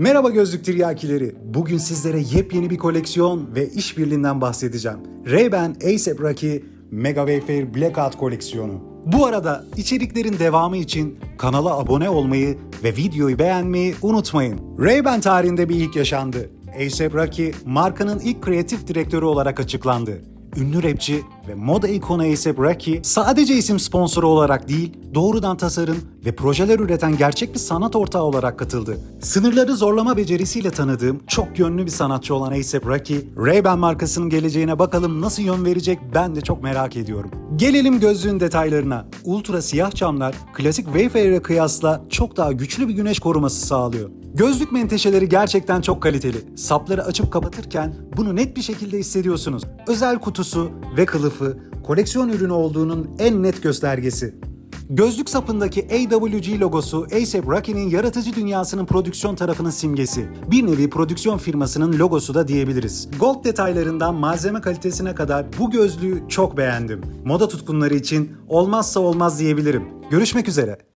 Merhaba gözlük tiryakileri. Bugün sizlere yepyeni bir koleksiyon ve işbirliğinden bahsedeceğim. Ray-Ban A$AP Rocky Mega Wayfair Blackout koleksiyonu. Bu arada içeriklerin devamı için kanala abone olmayı ve videoyu beğenmeyi unutmayın. Ray-Ban tarihinde bir ilk yaşandı. A$AP Rocky markanın ilk kreatif direktörü olarak açıklandı. Ünlü rapçi ve moda ikonu A$AP Rocky sadece isim sponsoru olarak değil, doğrudan tasarım ve projeler üreten gerçek bir sanat ortağı olarak katıldı. Sınırları zorlama becerisiyle tanıdığım çok yönlü bir sanatçı olan A$AP Rocky, Ray-Ban markasının geleceğine bakalım nasıl yön verecek ben de çok merak ediyorum. Gelelim gözlüğün detaylarına. Ultra siyah camlar klasik Wayfarer'e kıyasla çok daha güçlü bir güneş koruması sağlıyor. Gözlük menteşeleri gerçekten çok kaliteli. Sapları açıp kapatırken bunu net bir şekilde hissediyorsunuz. Özel kutusu ve kılıfı koleksiyon ürünü olduğunun en net göstergesi. Gözlük sapındaki AWG logosu A$AP Rocky'nin yaratıcı dünyasının prodüksiyon tarafının simgesi. Bir nevi prodüksiyon firmasının logosu da diyebiliriz. Gold detaylarından malzeme kalitesine kadar bu gözlüğü çok beğendim. Moda tutkunları için olmazsa olmaz diyebilirim. Görüşmek üzere.